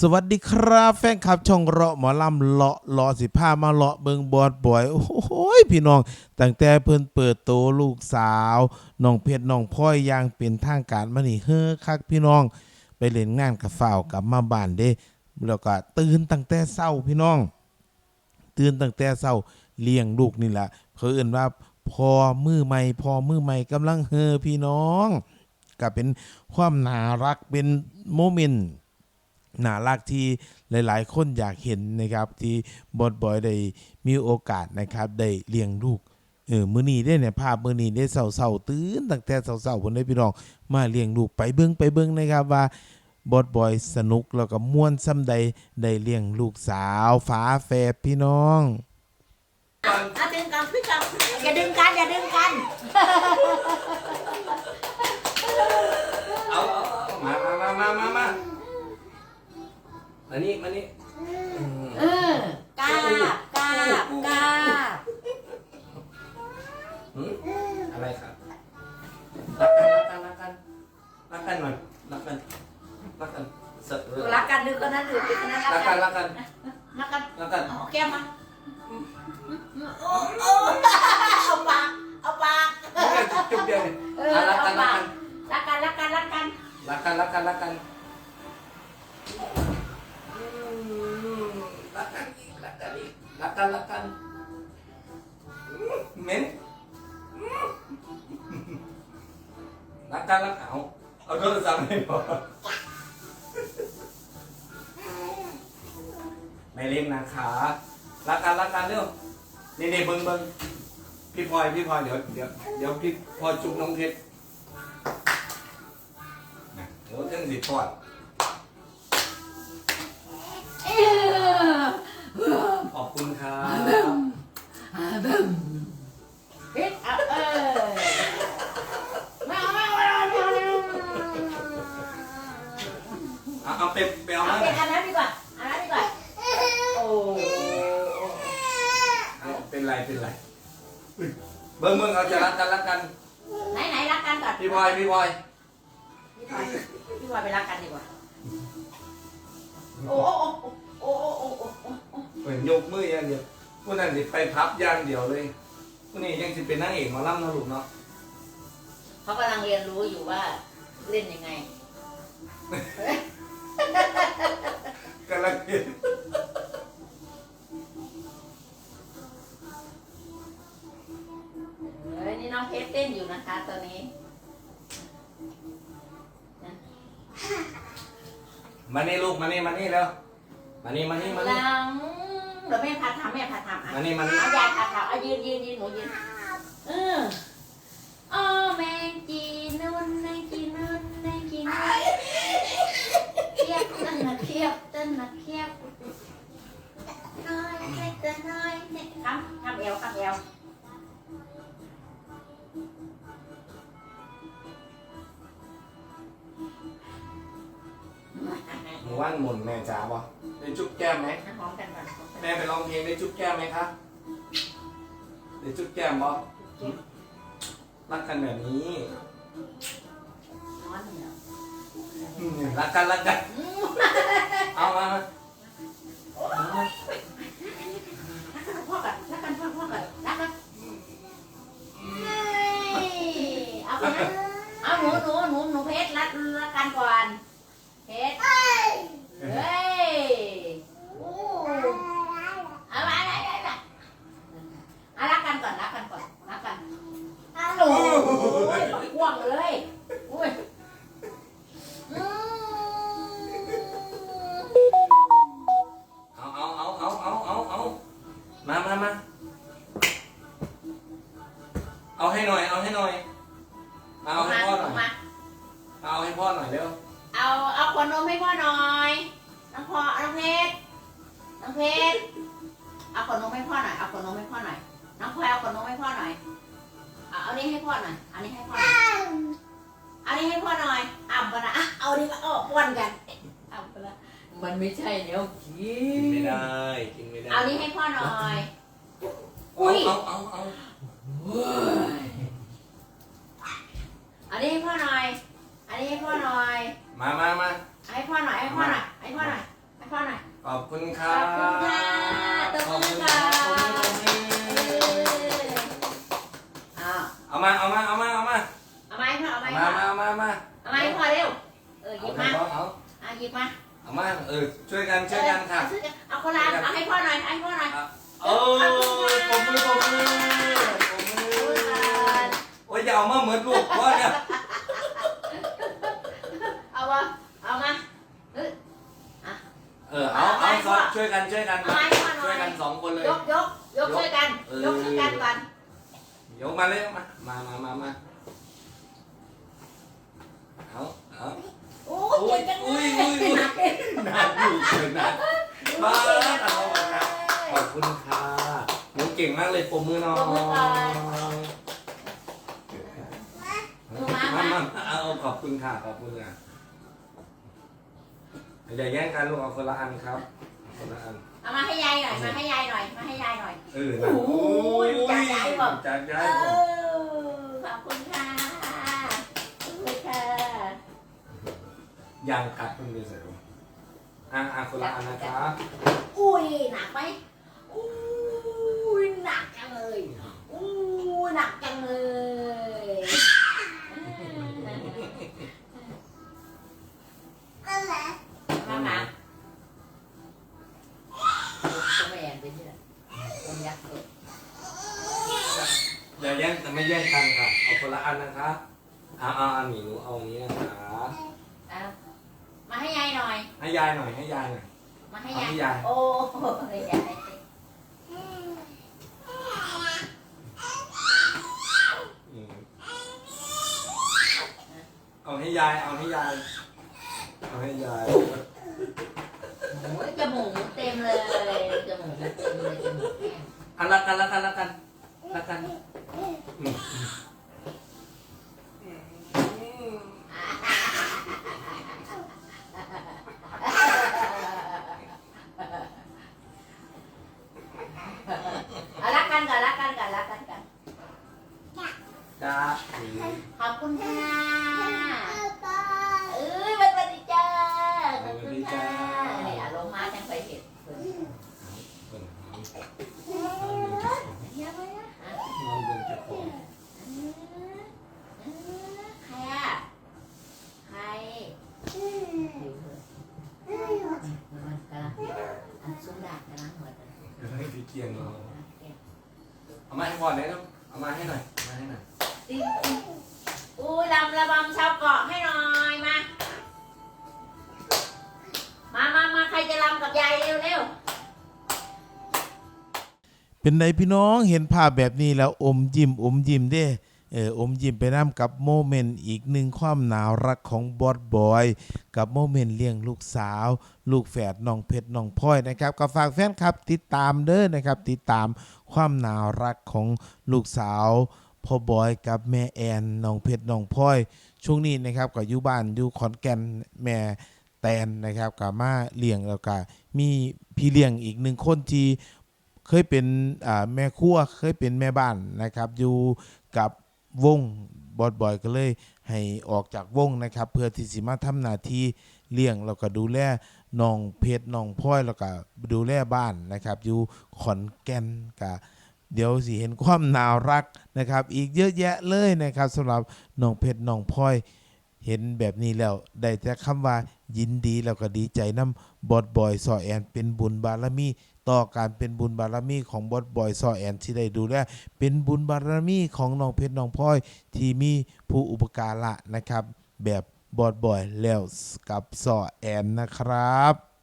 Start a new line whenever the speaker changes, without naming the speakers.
สวัสดีครับแฟนคลับ ช่องเลาะหมอลำเลาะเลาะสิพามาเลาะเบิงบอดบ่อย โอ้โหยพี่น้อง ตั้งแต่เพิ่นเปิดโตลูกสาวน้องเพชรน้องพลอยอย่างเป็นทางการมานี่เฮ้อคักพี่น้อง ไปเล่นงานกับฝ้าวกลับมาบ้านเด้แล้วก็ตื่นตั้งแต่เช้าพี่น้อง ตื่นตั้งแต่เช้าเลี้ยงลูกนี่แหละเพิ่นว่าพอมือใหม่พอมือใหม่กำลังเฮอพี่น้อง ก็เป็นความน่ารักเป็นโมเมนต์ น่ารักที่หลาย ๆ คนอยากเห็นนะครับ ที่บอดบอยได้มีโอกาสนะครับได้เลี้ยงลูกเออมื้อนี้ได้เนี่ยภาพมื้อนี้ได้เศร้าๆตื่นตั้งแต่เศร้าๆเพิ่นได้พี่น้องมาเลี้ยงลูกไปเบิ่งไปเบิ่งนะครับว่าบอดบอยสนุกแล้วก็ม่วนซ้ำใดได้เลี้ยงลูกสาวฝาแฝดพี่น้อง
เอาดึงกันพี่กันอย่าดึงกันอย่าดึงกัน
อันนี้มานี่อืม
เออกราบกราบกราบ
หืมอะไรครับรักกันรักกันรักกันรักกันหน่อยรักกันรักกันเสร็จเลย
รักกันดึงกันนั้นดึงกันนั้น
รักกันรักกัน
รักกัน
รักกัน
เอาแก้มมาโอ้โอ้เอาปากเอาปาก
จุ๊บเดียวเลย
เออ
อะรัก
เอา
กันรั
ปากกรักกันรักกันรักกัน
กกันรักกันรักกันรักกันอืมรั กันอีกรักกันอีกรักกันรักกันอืมเหม็นรักกันรักเอาเอาโทรศัพท์ให้พอไม่เล่นนะคะรักกันรักกันเร็วนี่นี่เบิ้งเบิ้งพี่พลอยพี่พลอยเดี๋ยวเดี๋ยวเดี๋ยวพี่พลอยจุ๊บน้องเพชรเดี๋ยวจังสิทอด
เออ
ขอบคุณครับ
เฮ็ดเอาเออมาเอามาเอามาเอามา
เอาเอาไปไปเอา
เอา
มา
เป็นอันนั้นดีกว่าอันนั้นดีกว่าโอ้
เอาเป็นไรเป็นไรอุ๊ยเบิ้งเบิ้งเอาจะรักกันรักกัน
ไหนไหนรักกันก่อน
พี่บอยพี่บอย
พี่บอยพี่บอยไปรักกันดีกว่าโอ้โอ้โอ้โอ้โอ้โอ้โอ้
เหมือนยกมืออย่างเดียวพวกนั้นสิไปพับอย่างเดียวเลยพวกนี้ยังสิเป็นนางเอกหมาล่ำนะลูกเนาะ
เขากำลังเรียนรู้อยู่ว่าเล่นยังไง
กำลังเห็น
เฮ้ยนี่น้องเพชรเต้นอยู่นะคะตอนนี้
มานี่ลูกมานี่มานี่แล้ว มานี่มานี่มานี่
หลัง เดี๋ยวแม่พาทำแม่พาทำอะ
มานี่มานี่
เอายายพาทำเอายืนยืนยืนหนูยืนเอออ๋อแมงจีนุ่นแมงจีนุ่นแมงจีนุ่นเทียบต้นนะเทียบต้นนะเทียบน้อยเล็กแต่น้อยเนี่ยทำทำเอวทำเอว
หมู่บ้านหมุนแม่จ๋าบ่ได้จุ๊บแก้มไหม
หอมกันก่อนหอ มกัน
แม่ไปร้องเพลงได้จุ๊บแก้มไหมคะได้จุ๊บแก้มบ่รักกันแบบนี้
ร้อนเหนียว
อืมรักกันรักกันเอามามา
พ่อกันรักกันพ่อพ่อกันรักกันเฮ้ยเอาไปนะเอาหนูหนูหนูหนูเพชรรักรักกันก่อนเพชรเฮ้ยโอ้เอาไปไปไปไปเอารักกันก่อนรักกันก่อนรักกัน โอ้ยกว้างเลยอุ้ยอืม
เอาเอาเอาเอาเอาเอาเอามามามาเอาให้หน่อย เอาให้หน่อย เอาให้พ่อหน่อย
มา
เอาให้พ่อหน่อยเร็ว
เอาเอาขวดนมให้พ่อหน่อยน้องพ่อน้องเพชรน้องเพชรเอาขวดนมให้พ่อหน่อยเอาขวดนมให้พ่อหน่อยน้องพลอยเอาขวดนมให้พ่อหน่อย อาเอานี้ให้พ่อหน่อยเอานี้ให้พ่อหน่อยเอานี้ให้พ่อหน่อยอ่ำปะนะอะเอานี้มาอ้อป้วนกันอ่ำปะนะมันไม่ใช่เดี๋ยวกิ
กินไม่ได้ กินไม่ได้
เอานี้ให้พ่อหน่อย
เอาเอาเอาเอา
เอานี้ให้พ่อหน่อยอันนี้ให้พ่อหน่อย
มามามา
ให้พ่อหน่อยให้พ่อหน่อยให้พ่อหน่อยให้พ่อหน่อย
ขอบคุณค
ข
รั
อบบคุณค่ะตบ
ขอบ
มื
คุ
อ
ณ
ก่
ค
อ
รับขอบคุณ เอามา เอามา เอามา เอามา
เอาไม้พ่อเอาไม้
มา
พ่อ
มา มา มา
เอาไม้พ่อเร็ว เออหยิ
เอา
บมา
เอา
อะหยิบมา
เอามา เออ ช่วยกัน ช่วยกันค่ะ
เอาช่วยกันเอาคนละเอาให้พ่อหน่อยให้พ่อหน่อย
โอ้ยปมมือปมมือปมมือ โอ้ยอย่าเอามาเหมือนลูกว่าเนี่ย
เอาวะเอามาเออ
เออ เอาเอาสองช่วยกัน ช่วยกัน
เอาไม้พ่อหน่
ช่วย
อย
กันสองคนเลย
ยกยกยกช่วยกัน
เออ
ยกช่วยกันก่อน
ยกมาเลยมา มามามามาเอาเอา
โอ้ยเก่งจังเล
อุ้
ย
ยอุ้ยอุ้ยหน้าดูเลยนะบ้าเอาครับขอบคุณค่ะหนูเก่งมากเลยปมมือหน่อยมามาเอาขอบคุณค่ะขอบคุณค่ะอย่าแย่งกันลูกเอาคนละอันครับคนละอัน
เอามาให้ยายหน่อย มาให้ยายหน่อย มาให้ยายหน่อย
เออนะ
โอ้ยจัดย้ายบอก
จัด
เอ
ย้ายบอก
อขอบคุณค่ะขอบคุณค่ะ
ยางกัดเพิ่งเรียนเสร็จอะอะคนละอันนะครับ
อุ้ยหนักไหมอุ้ยหนักจังเลยอุ้ยหนักจังเลยมามาตัวแม่เป็นที่ไหนตัวยักษ์เออ
อย่าแย่งแต่ไม่แย่งกันค่ะ เอาคนละอันนะครับอ่าอ่าหนูเอาอันนี้นะครับ
เอามา ให้ยายหน่อย
ให้ยายหน่อยให้ยายหน่อย
มาให้
เอา
ยาย
ให้ยาย
โอ้ยยาย
อืมเอาให้ยายเอาให้ยายเอาให้ยาย
โอ้ยจมูกเต็มเลยจมูกเต็มเลยจมูกแห้ง
อันละกันละกันละกันละกัน อืมอืม
เอารักกันก่อนรักกันก่อนรักกันก่อน
จ้าอืม
ขอบคุณค่ะเอ้ยวันวันดีจ้าขอบคุณค่ะนี่อารมณ์มาจังไปเห็ดเพิ่น
เปิดน้ำ
เฮียไปนะอะ
น้องเดิน จะขอ
ใครอะ ใครอยู่เถอะมันกำลังอันซุ้มดาบกำลังหัวใจ
ให้พี่เกียงเราเอามาให้พ่อหน่อยนะเอามาให้หน่อยเอามาให้หน่อย
ติ๊งติ๊งอู้ลำระบำชาวเกาะให้หน่อยมา มามามาใครจะลำกับยายเร็วเร็ว
เป็นไงพี่น้องเห็นภาพแบบนี้แล้วอมยิ้มอมยิ้มเด้เอออมยิ้มไปน้ำกับโมเมนต์อีกหนึ่งความหนาวรักของบอสบอย กับโมเมนต์เลี้ยงลูกสาว ลูกแฝดน้องเพชรน้องพลอยนะครับก็ฝากแฟนคลับติดตามเด้อนะครับ ติดตามความหนาวรักของลูกสาวพ่อบอยกับแม่แอนน้องเพชรน้องพลอย ช่วงนี้นะครับก็อยู่บ้านอยู่ขอนแก่นแม่แตนนะครับก็มาเลี้ยงแล้วก็มีพี่เลี้ยงอีกหนึ่งคนที่ เคยเป็นแม่ครัวเคยเป็นแม่บ้านนะครับ อยู่กับวงบอดบอยก็เลยให้ออกจากวงนะครับ เพื่อที่สิมาทำหน้าที่เลี้ยงแล้วก็ดูแลน้องเพชรน้องพลอยแล้วก็ดูแลบ้านนะครับ อยู่ขอนแก่นก็เดี๋ยวสิเห็นความน่ารักนะครับ อีกเยอะแยะเลยนะครับสำหรับน้องเพชรน้องพลอยเห็นแบบนี้แล้วได้แต่คำว่ายินดีแล้วก็ดีใจน้ำบอดบอยซอแอนเป็นบุญบารมี ต่อการเป็นบุญบารมีของบอสบอยซอแอนที่ได้ดูแลเป็นบุญบารมีของน้องเพชรน้องพลอย ที่มีผู้อุปการะนะครับ แบบบอสบอยแล้วกับซอแอนนะครับ